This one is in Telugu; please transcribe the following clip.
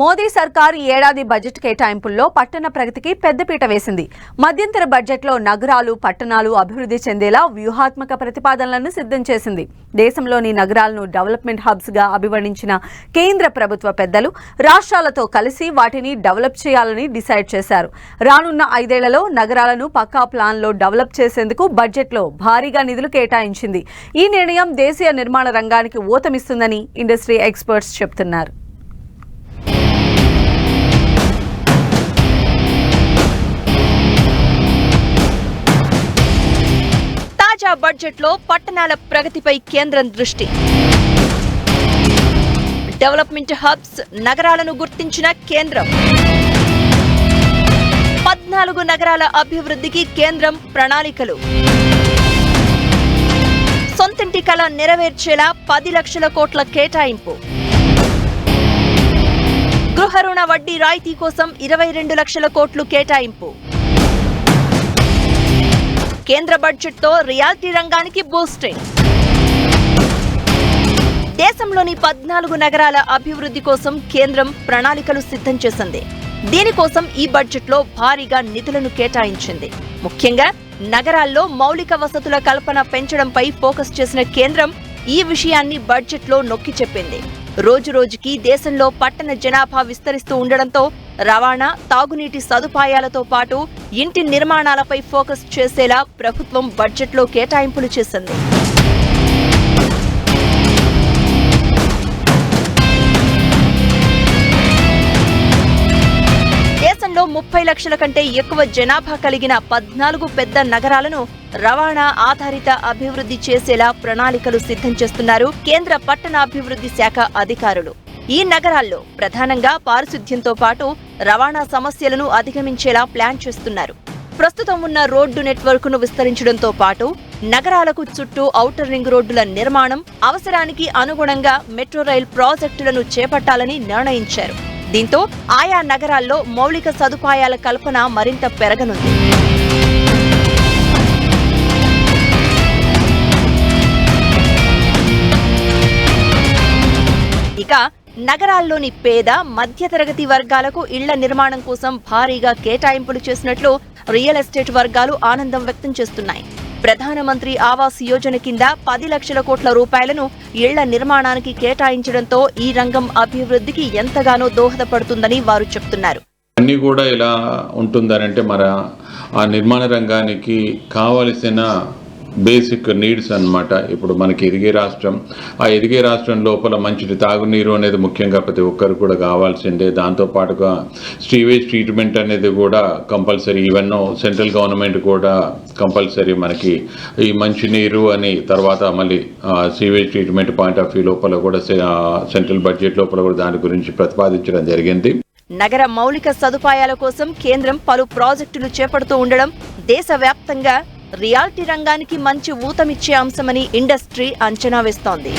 మోదీ సర్కార్ ఈ ఏడాది బడ్జెట్ కేటాయింపుల్లో పట్టణ ప్రగతికి పెద్దపీట వేసింది. మధ్యంతర బడ్జెట్లో నగరాలు పట్టణాలు అభివృద్ధి చెందేలా వ్యూహాత్మక ప్రతిపాదనలను సిద్ధం చేసింది. దేశంలోని నగరాలను డెవలప్మెంట్ హబ్స్గా అభివర్ణించిన కేంద్ర ప్రభుత్వ పెద్దలు రాష్ట్రాలతో కలిసి వాటిని డెవలప్ చేయాలని డిసైడ్ చేశారు. రానున్న ఐదేళ్ళలో నగరాలను పక్కా ప్లాన్లో డెవలప్ చేసేందుకు బడ్జెట్లో భారీగా నిధులు కేటాయించింది. ఈ నిర్ణయం దేశీయ నిర్మాణ రంగానికి ఊతమిస్తుందని ఇండస్ట్రీ ఎక్స్పర్ట్స్ చెబుతున్నారు బడ్జెట్లో పట్టణాల ప్రగతిపై కేంద్రం దృష్టి. డెవలప్మెంట్ హబ్స్ నగరాలను గుర్తించిన కేంద్రం. పద్నాలుగు నగరాల అభివృద్ధికి కేంద్రం ప్రణాళికలు. సొంతింటి కళ నెరవేర్చేలా పది లక్షల కోట్ల కేటాయింపు. గృహ రుణ వడ్డీ రాయితీ కోసం ఇరవై రెండు లక్షల కోట్లు కేటాయింపు. కేంద్ర బడ్జెట్తో రియాలిటీ రంగానికి బూస్టింగ్. దేశంలోని పద్నాలుగు నగరాల అభివృద్ధి కోసం కేంద్రం ప్రణాళికలు సిద్ధం చేసింది. దీనికోసం ఈ బడ్జెట్లో భారీగా నిధులను కేటాయించింది. ముఖ్యంగా నగరాల్లో మౌలిక వసతుల కల్పన పెంచడంపై ఫోకస్ చేసిన కేంద్రం ఈ విషయాన్ని బడ్జెట్లో నొక్కి చెప్పింది. రోజు రోజుకి దేశంలో పట్టణ జనాభా విస్తరిస్తూ ఉండడంతో రవాణా తాగునీటి సదుపాయాలతో పాటు ఇంటి నిర్మాణాలపై ఫోకస్ చేసేలా ప్రభుత్వం బడ్జెట్లో కేటాయింపులు చేసింది. దేశంలో ముప్పై లక్షల కంటే ఎక్కువ జనాభా కలిగిన పద్నాలుగు పెద్ద నగరాలను రవాణా ఆధారిత అభివృద్ధి చేసేలా ప్రణాళికలు సిద్ధం చేస్తున్నారు కేంద్ర పట్టణాభివృద్ధి శాఖ అధికారులు. ఈ నగరాల్లో ప్రధానంగా పారిశుద్ధ్యంతో పాటు రవాణా సమస్యలను అధిగమించేలా ప్లాన్ చేస్తున్నారు. ప్రస్తుతం ఉన్న రోడ్డు నెట్వర్క్ను విస్తరించడంతో పాటు నగరాలకు చుట్టూ ఔటర్ రింగ్ రోడ్డుల నిర్మాణం అవసరానికి అనుగుణంగా మెట్రో రైల్ ప్రాజెక్టులను చేపట్టాలని నిర్ణయించారు. దీంతో ఆయా నగరాల్లో మౌలిక సదుపాయాల కల్పన మరింత పెరగనుంది. నగరాల్లోని పేద మధ్యతరగతి వర్గాలకు ఇళ్ళ నిర్మాణం కోసం భారీగా కేటాయింపులు చేసినట్లు రియల్ ఎస్టేట్ వర్గాలు ఆనందం వ్యక్తం చేస్తున్నాయి. ప్రధానమంత్రి ఆవాస్ యోజన కింద పది లక్షల కోట్ల రూపాయలను ఇళ్ళ నిర్మాణానికి కేటాయించడంతో ఈ రంగం అభివృద్ధికి ఎంతగానో దోహదపడుతుందని వారు చెప్తున్నారు. అన్నీ కూడా ఇలా ఉంటుందనంటే మన ఆ నిర్మాణ రంగానికి కావలసిన బేసిక్ నీడ్స్ అన్నమాట. ఇప్పుడు మనకి ఎదిగే రాష్ట్రం ఆ ఎదిగే రాష్ట్రం లోపల మంచి తాగునీరు అనేది ముఖ్యంగా ప్రతి ఒక్కరు కూడా కావాల్సిందే. దాంతోపాటుగా స్టీవేజ్ ట్రీట్మెంట్ అనేది కూడా కంపల్సరీ. ఈవెన్ సెంట్రల్ గవర్నమెంట్ కూడా కంపల్సరీ మనకి ఈ మంచినీరు అని తర్వాత మళ్ళీ sewage treatment point of view లోపల కూడా సెంట్రల్ బడ్జెట్ లోపల కూడా దాని గురించి ప్రతిపాదించడం జరిగింది. నగర మౌలిక సదుపాయాల కోసం కేంద్రం పలు ప్రాజెక్టులు చేపడుతూ ఉండడం దేశవ్యాప్తంగా రియాలిటీ రంగానికి మంచి ఊతమిచ్చే అంశమని ఇండస్ట్రీ అంచనా వేస్తోంది.